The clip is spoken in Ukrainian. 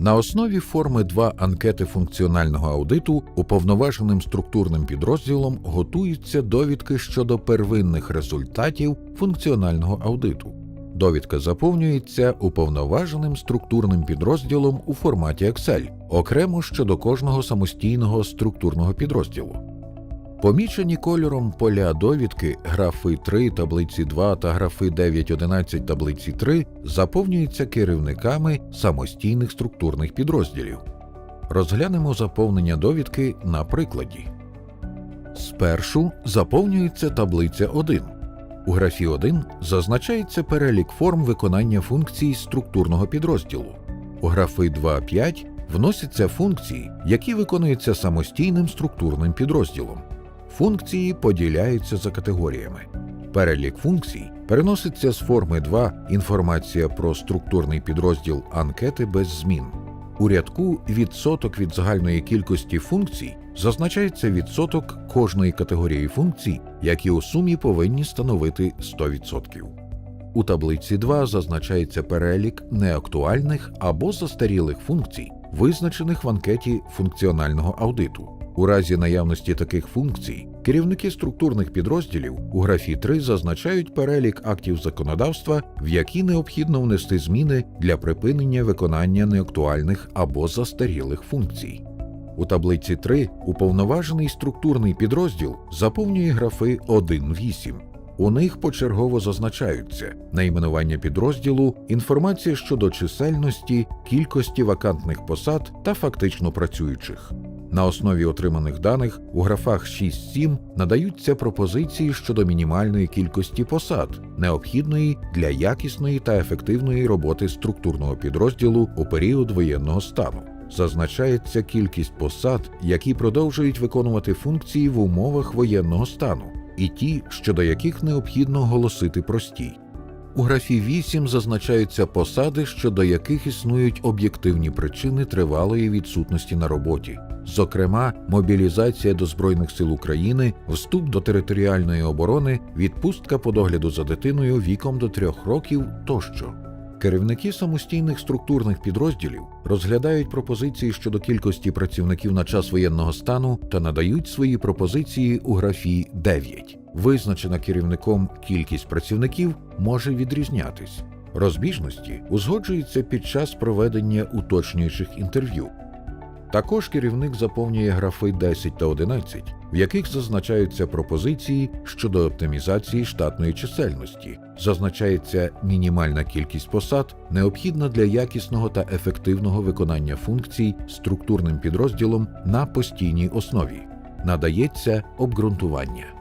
На основі форми 2 анкети функціонального аудиту уповноваженим структурним підрозділом готуються довідки щодо первинних результатів функціонального аудиту. Довідка заповнюється уповноваженим структурним підрозділом у форматі Excel, окремо щодо кожного самостійного структурного підрозділу. Помічені кольором поля довідки графи 3 таблиці 2 та графи 9.11 таблиці 3 заповнюються керівниками самостійних структурних підрозділів. Розглянемо заповнення довідки на прикладі. Спершу заповнюється таблиця 1. У графі 1 зазначається перелік форм виконання функцій структурного підрозділу. У графи 2.5 вносяться функції, які виконуються самостійним структурним підрозділом. Функції поділяються за категоріями. Перелік функцій переноситься з форми 2 інформація про структурний підрозділ анкети без змін. У рядку відсоток від загальної кількості функцій зазначається відсоток кожної категорії функцій, які у сумі повинні становити 100%. У таблиці 2 зазначається перелік неактуальних або застарілих функцій, визначених в анкеті функціонального аудиту. У разі наявності таких функцій керівники структурних підрозділів у графі 3 зазначають перелік актів законодавства, в які необхідно внести зміни для припинення виконання неактуальних або застарілих функцій. У таблиці 3 уповноважений структурний підрозділ заповнює графи 1.8. У них почергово зазначаються найменування підрозділу, інформація щодо чисельності, кількості вакантних посад та фактично працюючих. На основі отриманих даних у графах 6-7 надаються пропозиції щодо мінімальної кількості посад, необхідної для якісної та ефективної роботи структурного підрозділу у період воєнного стану. Зазначається кількість посад, які продовжують виконувати функції в умовах воєнного стану, і ті, щодо яких необхідно оголосити простій. У графі 8 зазначаються посади, щодо яких існують об'єктивні причини тривалої відсутності на роботі, зокрема, мобілізація до Збройних сил України, вступ до територіальної оборони, відпустка по догляду за дитиною віком до трьох років тощо. Керівники самостійних структурних підрозділів розглядають пропозиції щодо кількості працівників на час воєнного стану та надають свої пропозиції у графі 9. Визначена керівником кількість працівників може відрізнятись. Розбіжності узгоджуються під час проведення уточнюючих інтерв'ю. Також керівник заповнює графи 10 та 11, в яких зазначаються пропозиції щодо оптимізації штатної чисельності, зазначається мінімальна кількість посад, необхідна для якісного та ефективного виконання функцій структурним підрозділом на постійній основі, надається обґрунтування.